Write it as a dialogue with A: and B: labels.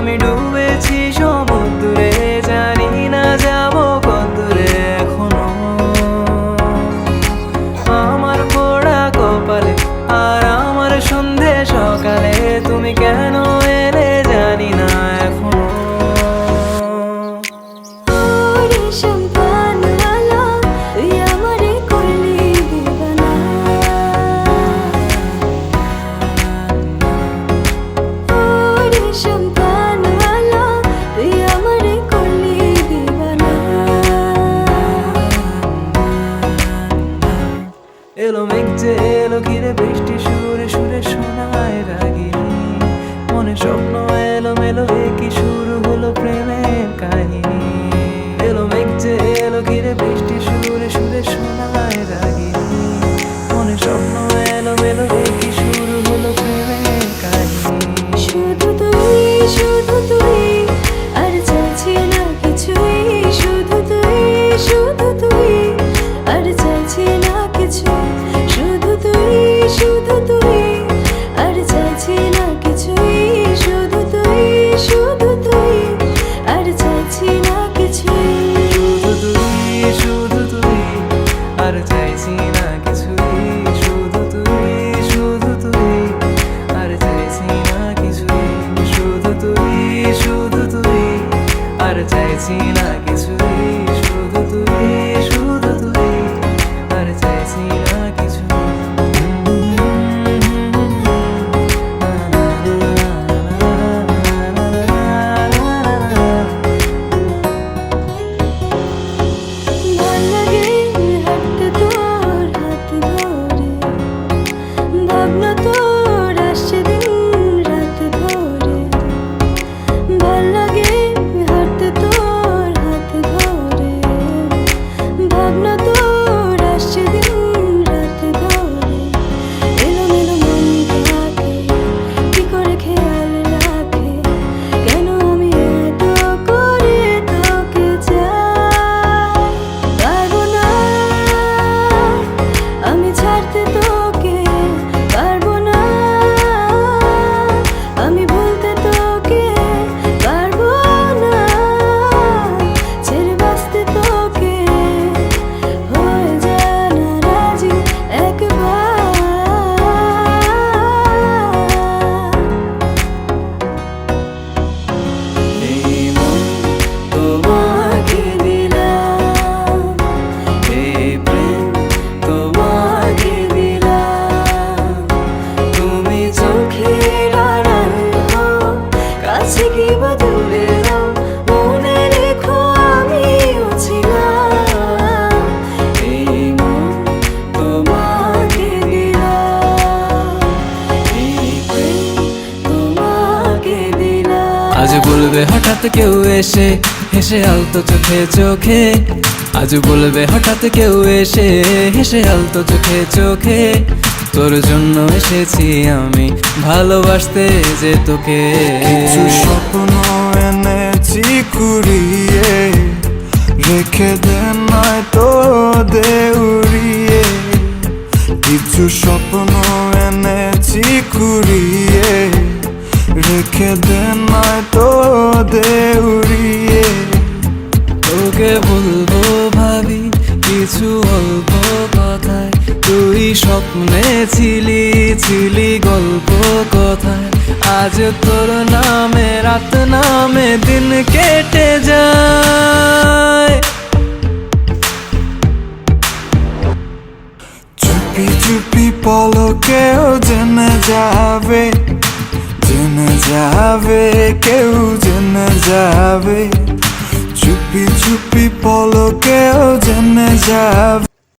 A: আমি ডুবেছি এলো মেঘ যে এলো ঘিরে বৃষ্টি সুরে সুরে শোনায় রাগিনী মনে স্বপ্ন এলো মেলো কি শুরু হলো প্রেমের কাহিনী। এলো মেঘ যে এলো ঘিরে বৃষ্টি সুরে সুরে শোনায় রাগিনী মনে স্বপ্ন এলো মেলো কি শুরু হলো প্রেমের কাহিনী।
B: শুধু তুই শুধু তুই, আর চাইছি না কিছুই। শুধু তুই শুধু তুই। চাইছি না কিছুই কাছে কি
A: আজ বলবে হঠাৎ কেউ এসে, হেসে আলতো চোখে চোখে। আজ বলবে হঠাৎ কেউ এসে, হেসে আলতো চোখে চোখে। তোর জন্য এসেছি আমি ভালোবাসতে যে তোকে।
C: কিছু স্বপ্ন এনেছি কুড়িয়ে রেখে দে নয় তো দেউড়িয়ে। কিছু স্বপ্ন এনেছি কুড়িয়ে রেখে দে নয় তো দেউড়িয়ে।
A: তোকে বলব ভাবি কিছু অল্প তুই স্বপ্নে ছিলি ছিলি গল্প কথায় আজ তোর নামে, রাত নামে দিন কেটে যায়।
C: চুপি চুপি পলকেও জেনে যাবে জেনে যাবে, কেউ জেনে যাবে। চুপি চুপি পলকেও জেনে যাবে।